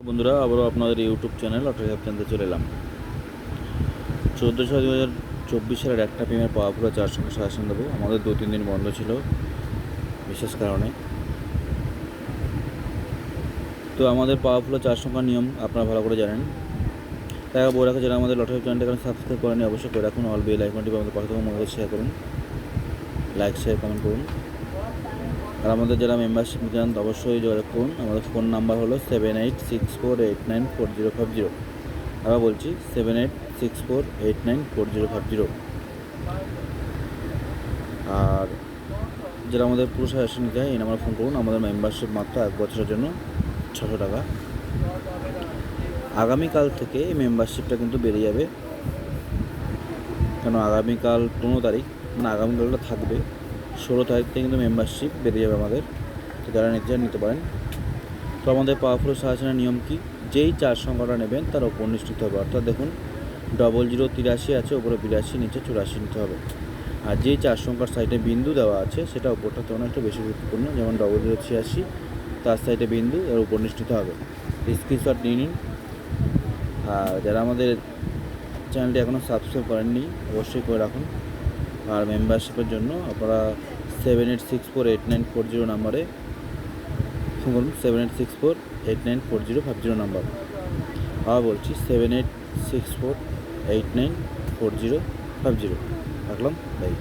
বন্ধুরা, আবারও আপনাদের ইউটিউব চ্যানেল অটো হেল্প জানতে চলে এলাম। চোদ্দ ছয় দু হাজার চব্বিশ সালের একটা পেমেন্ট পাওয়া পুরো চার সঙ্গে সাজেশন দেবো। আমাদের দু তিন দিন বন্ধ ছিল, বিশেষ কারণে। তো আমাদের পাওয়া ফুলো চার সংখ্যার নিয়ম আপনারা ভালো করে জানেন। তাই বলে রাখা যারা আমাদের লটারি চ্যানেলটা এখানে সাবস্ক্রাইব করেনি অবশ্যই করে রাখুন। অল বিল আইকনটি আমাদের পাশে মনে শেয়ার করুন। লাইক শেয়ার কমেন্ট করুন। আর আমাদের যারা মেম্বারশিপ নিতে চান, অবশ্যই যোগাযোগ করুন। আমাদের ফোন নাম্বার হলো seven eight six four eight nine four zero five zero আবার বলছি seven eight six four eight nine four zero five zero আর যারা আমাদের পুরো সাজেশন নিতে হয় এই নাম্বার ফোন করুন। আমাদের মেম্বারশিপ মাত্র এক বছরের জন্য ছশো টাকা। আগামীকাল থেকে এই মেম্বারশিপটা কিন্তু বেড়ে যাবে। কেন? আগামীকাল পনেরো তারিখ। মানে আগামীকালটা থাকবে। ষোলো তারিখ থেকে কিন্তু মেম্বারশিপ বেড়ে যাবে আমাদের। তো যারা নিতে নিতে পারেন। তো আমাদের পাওয়ারফুল সাজেশনের নিয়ম কি? যেই চার সংখ্যাটা নেবেন, তার ওপর নিশ্চিত হবে। অর্থাৎ দেখুন ডবল জিরো তিরাশি আছে ওপরে বিরাশি, নিচে চুরাশি নিতে হবে। আর যেই চার সংখ্যার সাইডে বিন্দু দেওয়া আছে, সেটা ওপরটা তো একটু বেশি গুরুত্বপূর্ণ, যেমন ডবল জিরো ছিয়াশি, তার সাইডে বিন্দু, এর উপর নিশ্চিত হবে। স্ক্রিনশট নিয়ে নিন। আর যারা আমাদের চ্যানেলটি এখনও সাবস্ক্রাইব করেননি, অবশ্যই করে রাখুন। আর মেম্বারশিপের জন্য আপনারা seven eight six four eight nine four zero নাম্বারে ফোন করুন seven eight six four eight nine four zero five zero number. আবার বলছি seven eight six four eight nine four zero five zero রাখলাম বাই